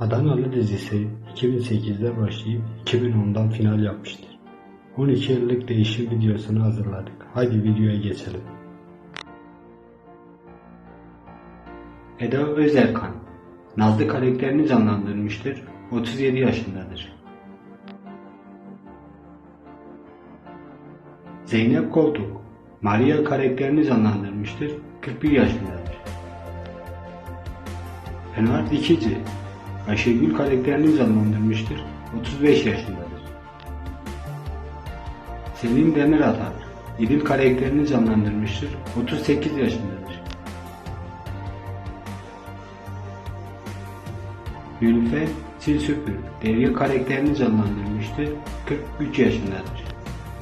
Adanalı dizisi 2008'de başlayıp 2010'dan final yapmıştır. 12 yıllık değişim videosunu hazırladık. Haydi videoya geçelim. Eda Özerkan Nazlı karakterini canlandırmıştır. 37 yaşındadır. Zeynep Koltuk Maria karakterini canlandırmıştır. 41 yaşındadır. Enver Dikici Ayşegül karakterini canlandırmıştır. 35 yaşındadır. Selin Demiratan İdil karakterini canlandırmıştır. 38 yaşındadır. Nülüfer Silsüpür Derya karakterini canlandırmıştır. 43 yaşındadır.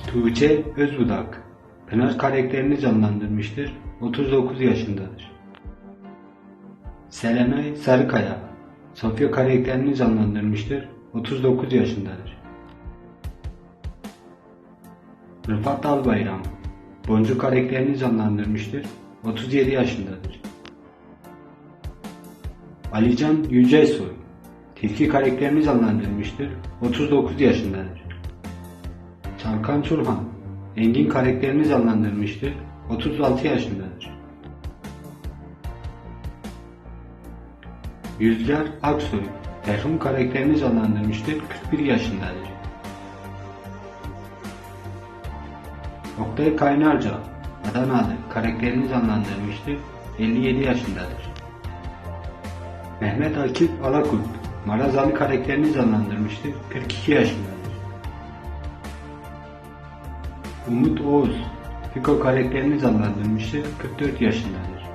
Tuğçe Özbudak Pınar karakterini canlandırmıştır. 39 yaşındadır. Selenay Sarıkaya Sofya karakterini canlandırmıştır. 39 yaşındadır. Rıfat Albayram Boncuk karakterini canlandırmıştır. 37 yaşındadır. Alican Yücesoy Tilki karakterini canlandırmıştır. 39 yaşındadır. Çarkan Turhan Engin karakterini canlandırmıştır. 36 yaşındadır. Yüzler Aksoy Erhum karakterini canlandırmıştır. 41 yaşındadır. Oktay Kaynarca Adanalı karakterini canlandırmıştır. 57 yaşındadır. Mehmet Akif Alakurt Marazali karakterini canlandırmıştır. 42 yaşındadır. Umut Oğuz Fiko karakterini canlandırmıştır. 44 yaşındadır.